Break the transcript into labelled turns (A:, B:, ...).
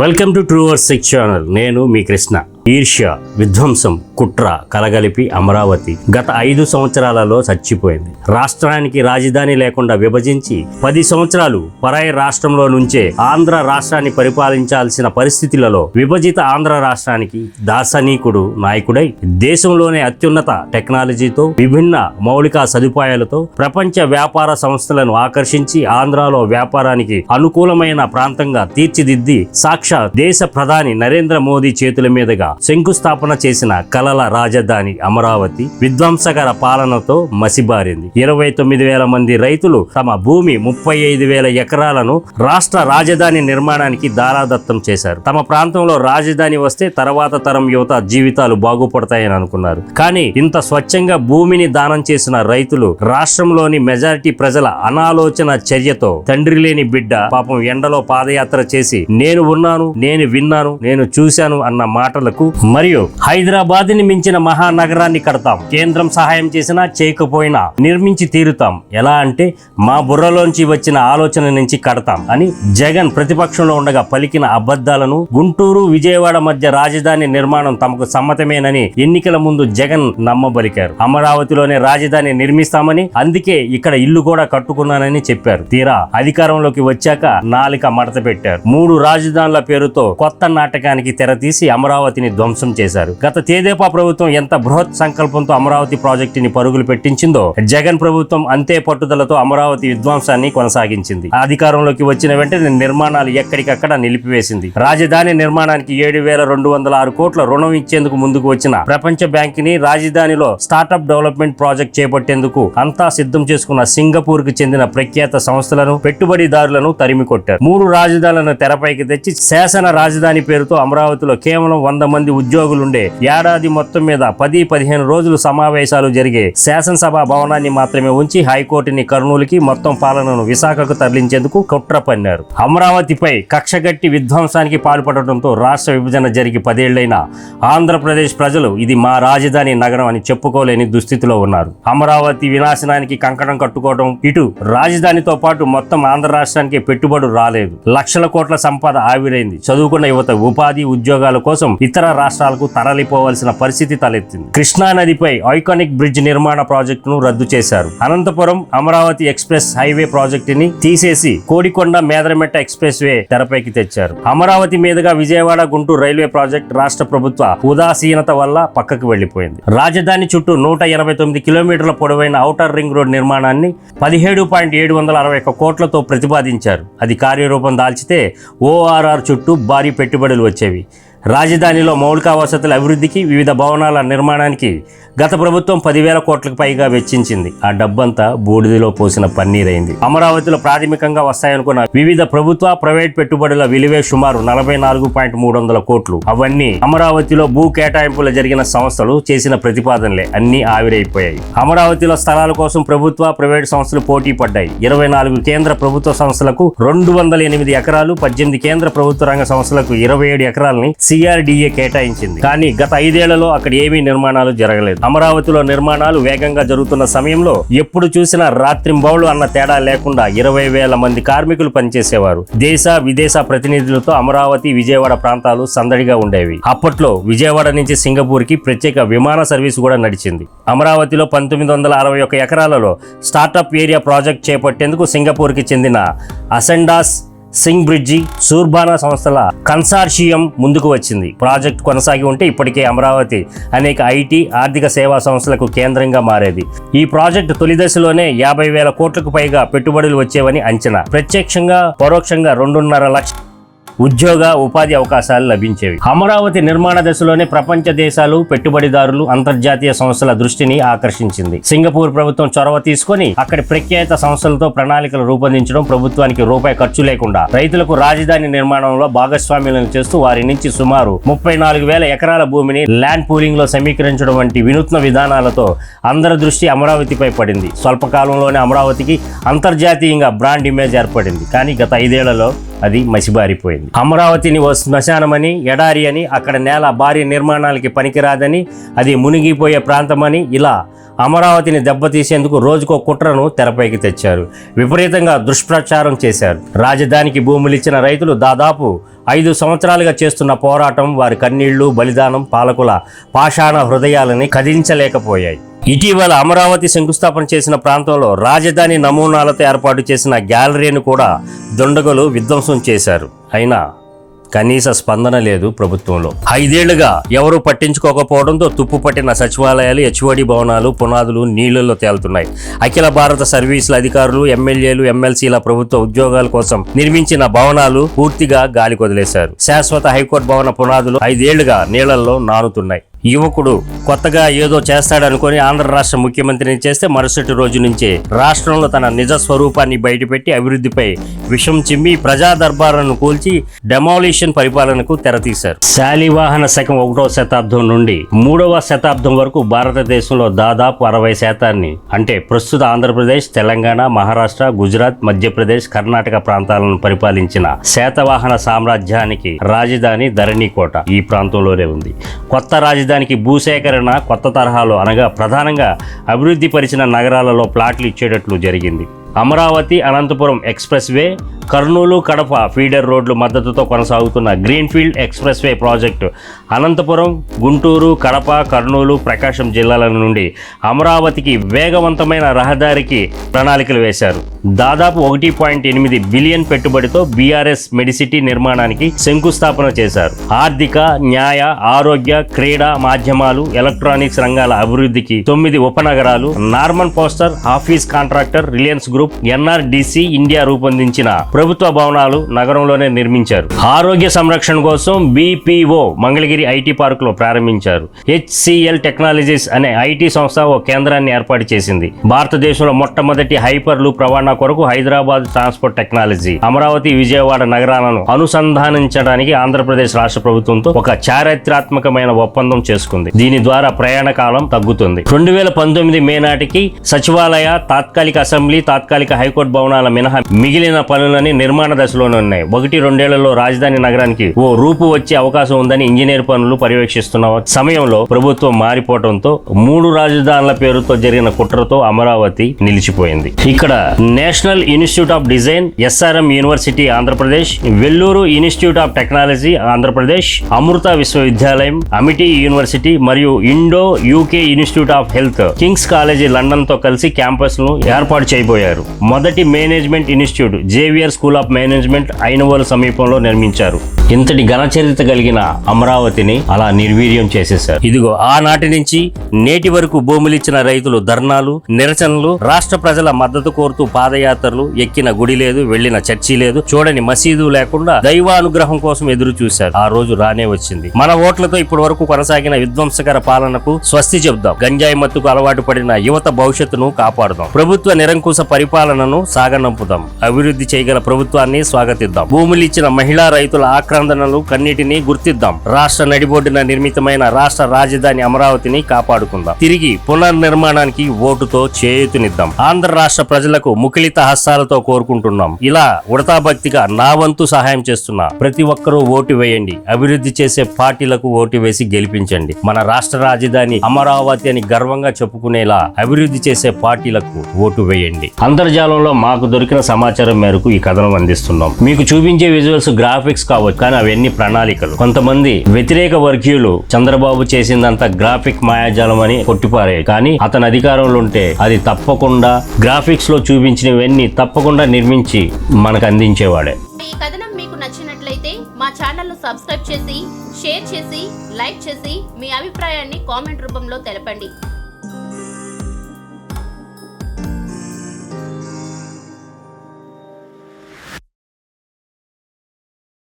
A: Welcome to ట్రూవర్ six channel. నేను మీ కృష్ణ. ఈర్ష్య విధ్వంసం కుట్ర కలగలిపి అమరావతి గత ఐదు సంవత్సరాలలో చచ్చిపోయింది. రాష్ట్రానికి రాజధాని లేకుండా విభజించి పది సంవత్సరాలు పరాయి రాష్ట్రంలో నుంచే ఆంధ్ర రాష్ట్రాన్ని పరిపాలించాల్సిన పరిస్థితులలో విభజిత ఆంధ్ర రాష్ట్రానికి దార్శనీకుడు నాయకుడై దేశంలోనే అత్యున్నత టెక్నాలజీతో విభిన్న మౌలిక సదుపాయాలతో ప్రపంచ వ్యాపార సంస్థలను ఆకర్షించి ఆంధ్రాలో వ్యాపారానికి అనుకూలమైన ప్రాంతంగా తీర్చిదిద్ది సాక్షాత్ దేశ ప్రధాని నరేంద్ర మోదీ చేతుల మీదుగా శంకుస్థాపన చేసిన కలల రాజధాని అమరావతి విధ్వంసకర పాలనతో మసిబారింది. ఇరవై తొమ్మిది వేల మంది రైతులు తమ భూమి ముప్పై ఐదు వేల ఎకరాలను రాష్ట్ర రాజధాని నిర్మాణానికి దారాదత్తం చేశారు. తమ ప్రాంతంలో రాజధాని వస్తే తర్వాత తరం యువత జీవితాలు బాగుపడతాయని అనుకున్నారు. కానీ ఇంత స్వచ్ఛంగా భూమిని దానం చేసిన రైతులు రాష్ట్రంలోని మెజారిటీ ప్రజల అనాలోచన చర్యతో తండ్రి లేని బిడ్డ పాపం ఎండలో పాదయాత్ర చేసి నేను ఉన్నాను నేను విన్నాను నేను చూశాను అన్న మాటలకు మరియు హైదరాబాద్ని మించిన మహానగరాన్ని కడతాం. కేంద్రం సహాయం చేసినా చేయకపోయినా నిర్మించి తీరుతాం. ఎలా అంటే మా బుర్రలోంచి వచ్చిన ఆలోచన నుంచి కడతాం అని జగన్ ప్రతిపక్షంలో ఉండగా పలికిన అబద్ధాలను గుంటూరు విజయవాడ మధ్య రాజధాని నిర్మాణం తమకు సమ్మతమేనని ఎన్నికల ముందు జగన్ నమ్మబలికారు. అమరావతిలోనే రాజధాని నిర్మిస్తామని అందుకే ఇక్కడ ఇల్లు కూడా కట్టుకున్నానని చెప్పారు. తీరా అధికారంలోకి వచ్చాక నాలిక మడత పెట్టారు. మూడు రాజధానుల పేరుతో కొత్త నాటకానికి తెరతీసి అమరావతిని ధ్వంసం చేశారు. గత తేదేపా ప్రభుత్వం ఎంత బృహత్ సంకల్పంతో అమరావతి ప్రాజెక్టుని పరుగులు పెట్టించిందో జగన్ ప్రభుత్వం అంతే పట్టుదలతో అమరావతి విధ్వంసాన్ని కొనసాగించింది. అధికారంలోకి వచ్చిన వెంటనే నిర్మాణాలు ఎక్కడికక్కడ నిలిపివేసింది. రాజధాని నిర్మాణానికి ఏడు వేల రెండు వందల ఆరు కోట్ల రుణం ఇచ్చేందుకు ముందుకు వచ్చిన ప్రపంచ బ్యాంక్ని రాజధానిలో స్టార్టప్ డెవలప్మెంట్ ప్రాజెక్ట్ చేపట్టేందుకు అంతా సిద్ధం చేసుకున్న సింగపూర్కు చెందిన ప్రఖ్యాత సంస్థలను పెట్టుబడిదారులను తరిమి కొట్టారు మూడు రాజధానులను తెరపైకి తెచ్చి శాసన రాజధాని పేరుతో అమరావతిలో కేవలం వంద మంది ఉద్యోగులుండే. ఏడాది మొత్తం మీద పది పదిహేను రోజులు సమావేశాలు జరిగే శాసనసభ భవనాన్ని మాత్రమే ఉంచి హైకోర్టుని కర్నూలుకి మొత్తం పాలనను విశాఖకు తరలించేందుకు కుట్ర పన్నారు. అమరావతిపై కక్షగట్టి విధ్వంసానికి పాల్పడటంతో రాష్ట్ర విభజన జరిగి పదేళ్ళైన ఆంధ్రప్రదేశ్ ప్రజలు ఇది మా రాజధాని నగరం అని చెప్పుకోలేని దుస్థితిలో ఉన్నారు. అమరావతి వినాశనానికి కంకణం కట్టుకోవడం ఇటు రాజధానితో పాటు మొత్తం ఆంధ్ర రాష్ట్రానికి పెట్టుబడులు రాలేదు. లక్షల కోట్ల సంపద ఆవిరైంది. చదువుకున్న యువత ఉపాధి ఉద్యోగాల కోసం ఇతర రాష్ట్రాలకు తరలిపోవాల్సిన పరిస్థితి తలెత్తింది. కృష్ణా నదిపై ఐకానిక్ బ్రిడ్జ్ నిర్మాణ ప్రాజెక్టును రద్దు చేశారు. అనంతపురం అమరావతి ఎక్స్ప్రెస్ హైవే ప్రాజెక్టుని తీసేసి కోడికొండ మేదరమెట్ట ఎక్స్ప్రెస్ వే తెరపైకి తెచ్చారు. అమరావతి మీదుగా విజయవాడ గుంటూరు రైల్వే ప్రాజెక్ట్ రాష్ట్ర ప్రభుత్వ ఉదాసీనత వల్ల పక్కకు వెళ్ళిపోయింది రాజధాని చుట్టూ నూట ఎనభై తొమ్మిది కిలోమీటర్ల పొడవైన ఔటర్ రింగ్ రోడ్ నిర్మాణాన్ని పదిహేడు పాయింట్ ఏడు వందల అరవై ఒక్క కోట్లతో ప్రతిపాదించారు. అది కార్యరూపం దాల్చితే ఓఆర్ఆర్ చుట్టూ భారీ పెట్టుబడులు వచ్చేవి. రాజధానిలో మౌలిక వసతుల అభివృద్ధికి వివిధ భవనాల నిర్మాణానికి గత ప్రభుత్వం పదివేల కోట్లకు పైగా వెచ్చించింది. ఆ డబ్బంతా బూడిదలో పోసిన పన్నీరైంది. అమరావతిలో ప్రాథమికంగా వస్తాయనుకున్న వివిధ ప్రభుత్వ ప్రైవేట్ పెట్టుబడుల విలువే సుమారు నలభై నాలుగు పాయింట్ మూడు వందల కోట్లు. అవన్నీ అమరావతిలో భూ కేటాయింపులు జరిగిన సంస్థలు చేసిన ప్రతిపాదనలే. అన్ని ఆవిరైపోయాయి. అమరావతిలో స్థలాల కోసం ప్రభుత్వ ప్రైవేట్ సంస్థలు పోటీ పడ్డాయి. ఇరవై నాలుగు కేంద్ర ప్రభుత్వ సంస్థలకు రెండు వందల ఎనిమిది ఎకరాలు పద్దెనిమిది కేంద్ర ప్రభుత్వ రంగ సంస్థలకు ఇరవై ఏడు ఎకరాలని సిఆర్డిఏ కేటాయించింది. కానీ గత ఐదేళ్ళలో అక్కడ ఏమీ నిర్మాణాలు జరగలేదు. అమరావతిలో నిర్మాణాలు వేగంగా జరుగుతున్న సమయంలో ఎప్పుడు చూసినా రాత్రింబౌళ్ళు అన్న తేడా లేకుండా ఇరవై వేల మంది కార్మికులు పనిచేసేవారు. దేశ విదేశ ప్రతినిధులతో అమరావతి విజయవాడ ప్రాంతాలు సందడిగా ఉండేవి. అప్పట్లో విజయవాడ నుంచి సింగపూర్కి ప్రత్యేక విమాన సర్వీస్ కూడా నడిచింది. అమరావతిలో పంతొమ్మిది వందల అరవై ఒక ఎకరాలలో స్టార్టప్ ఏరియా ప్రాజెక్ట్ చేపట్టేందుకు సింగపూర్కి చెందిన అసెండాస్ సింగ్ బ్రిడ్జి సూర్బానా సంస్థల కన్సార్షియం ముందుకు వచ్చింది. ప్రాజెక్ట్ కొనసాగి ఉంటే ఇప్పటికే అమరావతి అనేక ఐటీ ఆర్థిక సేవా సంస్థలకు కేంద్రంగా మారేది. ఈ ప్రాజెక్టు తొలి దశలోనే యాభై వేల కోట్లకు పైగా పెట్టుబడులు వచ్చేవని అంచనా. ప్రత్యక్షంగా పరోక్షంగా రెండున్నర లక్ష ఉద్యోగ ఉపాధి అవకాశాలు లభించేవి. అమరావతి నిర్మాణ దశలోనే ప్రపంచ దేశాలు పెట్టుబడిదారులు అంతర్జాతీయ సంస్థల దృష్టిని ఆకర్షించింది. సింగపూర్ ప్రభుత్వం చొరవ తీసుకొని అక్కడి ప్రఖ్యాత సంస్థలతో ప్రణాళికలు రూపొందించడం ప్రభుత్వానికి రూపాయి ఖర్చు లేకుండా రైతులకు రాజధాని నిర్మాణంలో భాగస్వామ్యాలను చేస్తూ వారి నుంచి సుమారు ముప్పై నాలుగు వేల ఎకరాల భూమిని ల్యాండ్ పూలింగ్లో సమీకరించడం వంటి వినూత్న విధానాలతో అందరి దృష్టి అమరావతిపై పడింది. స్వల్పకాలంలోనే అమరావతికి అంతర్జాతీయంగా బ్రాండ్ ఇమేజ్ ఏర్పడింది. కానీ గత ఐదేళ్ళలో అది మసిబారిపోయింది. అమరావతిని ఓ శ్మశానమని ఎడారి అని అక్కడ నేల భారీ నిర్మాణాలకి పనికిరాదని అది మునిగిపోయే ప్రాంతమని ఇలా అమరావతిని దెబ్బతీసేందుకు రోజుకో కుట్రను తెరపైకి తెచ్చారు. విపరీతంగా దుష్ప్రచారం చేశారు. రాజధానికి భూములు ఇచ్చిన రైతులు దాదాపు ఐదు సంవత్సరాలుగా చేస్తున్న పోరాటం వారి కన్నీళ్ళు బలిదానం పాలకుల పాషాణ హృదయాలని కదించలేకపోయాయి ఇటీవల అమరావతి శంకుస్థాపన చేసిన ప్రాంతంలో రాజధాని నమూనాలతో ఏర్పాటు చేసిన గ్యాలరీని కూడా దుండగులు విధ్వంసం చేశారు. అయినా కనీస స్పందన లేదు ప్రభుత్వంలో. ఐదేళ్ళుగా ఎవరు పట్టించుకోకపోవడంతో తుప్పు పట్టిన సచివాలయాలు హెచ్ఓడి భవనాలు పునాదులు నీళ్ళలో తేలుతున్నాయి. అఖిల భారత సర్వీసుల అధికారులు ఎమ్మెల్యేలు ఎమ్మెల్సీల ప్రభుత్వ ఉద్యోగాల కోసం నిర్మించిన భవనాలు పూర్తిగా గాలి కొదిలేశారు శాశ్వత హైకోర్టు భవన పునాదులు ఐదేళ్ళుగా నీళ్ళలో నానుతున్నాయి. యువకుడు కొత్తగా ఏదో చేస్తాడనుకొని ఆంధ్ర రాష్ట్ర ముఖ్యమంత్రిని చేస్తే మరుసటి రోజు నుంచే రాష్ట్రంలో తన నిజ స్వరూపాన్ని బయటపెట్టి అభివృద్ధిపై విషం చిమ్మి ప్రజా దర్బారులను కూల్చి డెమాలిషన్ పరిపాలనకు తెరతీశారు. శాలివాహన శకం ఒకటో శతాబ్దం నుండి మూడవ శతాబ్దం వరకు భారతదేశంలో దాదాపు అరవై శాతాన్ని అంటే ప్రస్తుత ఆంధ్రప్రదేశ్ తెలంగాణ మహారాష్ట్ర గుజరాత్ మధ్యప్రదేశ్ కర్ణాటక ప్రాంతాలను పరిపాలించిన శాతవాహన సామ్రాజ్యానికి రాజధాని ధరణికోట ఈ ప్రాంతంలోనే ఉంది. కొత్త రాజధానికి భూసేకరణ కొత్త తరహాలో అనగా ప్రధానంగా అభివృద్ధి పరిచిన నగరాలలో ప్లాట్లు ఇచ్చేటట్లు జరిగింది. Amaravati Anantapuram express way Kurnool Kadapa feeder రోడ్లు మద్దతుతో కొనసాగుతున్న greenfield express way project Anantapuram Guntur Kadapa Kurnool Prakasam జిల్లాల నుండి అమరావతికి వేగవంతమైన రహదారికి ప్రణాళికలు వేశారు. దాదాపు ఒకటి పాయింట్ ఎనిమిది బిలియన్ పెట్టుబడితో బీఆర్ఎస్ మెడిసిటీ నిర్మాణానికి శంకుస్థాపన చేశారు. ఆర్థిక న్యాయ ఆరోగ్య క్రీడా మాధ్యమాలు ఎలక్ట్రానిక్స్ రంగాల అభివృద్ధికి తొమ్మిది ఉపనగరాలు Norman Foster office contractor Reliance group NRDC India రూపొందించిన ప్రభుత్వ భవనాలు నగరంలోనే నిర్మించారు. ఆరోగ్య సంరక్షణ కోసం బీపీఓ మంగళగిరి ఐటీ పార్కులో ప్రారంభించారు. హెచ్సిఎల్ టెక్నాలజీస్ అనే ఐటీ సంస్థ ఓ కేంద్రాన్ని ఏర్పాటు చేసింది. భారతదేశంలో మొట్టమొదటి హైపర్ లూప్ రవాణా కొరకు హైదరాబాద్ ట్రాన్స్పోర్ట్ టెక్నాలజీ అమరావతి విజయవాడ నగరాలను అనుసంధానించడానికి ఆంధ్రప్రదేశ్ రాష్ట్ర ప్రభుత్వంతో ఒక చారిత్రాత్మకమైన ఒప్పందం చేసుకుంది. దీని ద్వారా ప్రయాణ కాలం తగ్గుతుంది. రెండు వేల పంతొమ్మిది మే నాటికి సచివాలయ తాత్కాలిక అసెంబ్లీ తాత్కాలిక హైకోర్టు భవనాల మినహా మిగిలిన పనులని నిర్మాణ దశలోనే ఉన్నాయి. ఒకటి రెండేళ్ళలో రాజధాని నగరానికి ఓ రూపు వచ్చే అవకాశం ఉందని ఇంజనీర్ పనులు పర్యవేక్షిస్తున్న సమయంలో ప్రభుత్వం మారిపోవడంతో మూడు రాజధానుల పేరుతో జరిగిన కుట్రతో అమరావతి నిలిచిపోయింది. ఇక్కడ National Institute of Design SRM University Andhra Pradesh Vellore Institute of Technology Andhra Pradesh Amrita విశ్వవిద్యాలయం అమిటీ యూనివర్సిటీ మరియు Indo UK Institute of Health King's College లండన్తో కలిసి క్యాంపస్ను ఏర్పాటు చేయబోయారు. మొదటి management institute Xavier's School of Management Ainavolu సమీపంలో నిర్మించారు. ఇంతటి ఘనచరిత కలిగిన అమరావతిని అలా నిర్వీర్యం చేసేశారు. ఇదిగో ఆనాటి నుంచి నేటి వరకు భూములిచ్చిన రైతులు ధర్నాలు నిరసనలు రాష్ట్ర ప్రజల మద్దతు కోరుతూ పాదయాత్రలు ఎక్కిన గుడి లేదు వెళ్ళిన చర్చి లేదు చూడని మసీదు లేకుండా దైవానుగ్రహం కోసం ఎదురు చూశారు. ఆ రోజు రానే వచ్చింది. మన ఓట్లతో ఇప్పటి వరకు కొనసాగిన విధ్వంసకర పాలనకు స్వస్తి చెబుదాం. గంజాయి మత్తుకు అలవాటు పడిన యువత భవిష్యత్తును కాపాడుదాం. ప్రభుత్వ నిరంకుశ పరిపాలనను సాగనంపుదాం. అభివృద్ధి చేయగల ప్రభుత్వాన్ని స్వాగతిద్దాం. భూములు ఇచ్చిన మహిళా రైతుల ఆక్రందనలు కన్నిటిని గుర్తిద్దాం. రాష్ట్ర నడిబొడ్డున నిర్మితమైన రాష్ట్ర రాజధాని అమరావతిని కాపాడుకుందాం. తిరిగి పునర్నిర్మాణానికి ఓటుతో చేయూతునిద్దాం. ఆంధ్ర రాష్ట్ర ప్రజలకు ముఖిలిత హస్తాలతో కోరుకుంటున్నాం. ఇలా ఉడతా భక్తిగా నా వంతు సహాయం చేస్తున్నా ప్రతి ఒక్కరూ ఓటు వేయండి. అభివృద్ధి చేసే పార్టీలకు ఓటు వేసి గెలిపించండి. మన రాష్ట్ర రాజధాని అమరావతి అని గర్వంగా చెప్పుకునేలా అభివృద్ధి చేసే పార్టీలకు ఓటు వేయండి. అంతర్జాలంలో మాకు దొరికిన సమాచారం మేరకు ఈ కథనం అందిస్తున్నాం. మీకు చూపించే విజువల్స్ గ్రాఫిక్స్ కావచ్చు. కానీ అవన్నీ ప్రణాళికలు. కొంతమంది వ్యతిరేక వర్గీయులు చంద్రబాబు చేసిందంత గ్రాఫిక్ మాయాజాలం అని కొట్టిపారే. కానీ అతని అధికారంలో ఉంటే అది తప్పకుండా గ్రాఫిక్స్లో చూపించినవన్నీ తప్పకుండా నిర్మించి మనకు అందించేవాడే
B: ఈ కథనం మీకు నచ్చినట్లయితే మా ఛానల్ను సబ్స్క్రైబ్ చేసి షేర్ చేసి లైక్ చేసి మీ అభిప్రాయాన్ని కామెంట్ రూపంలో తెలపండి.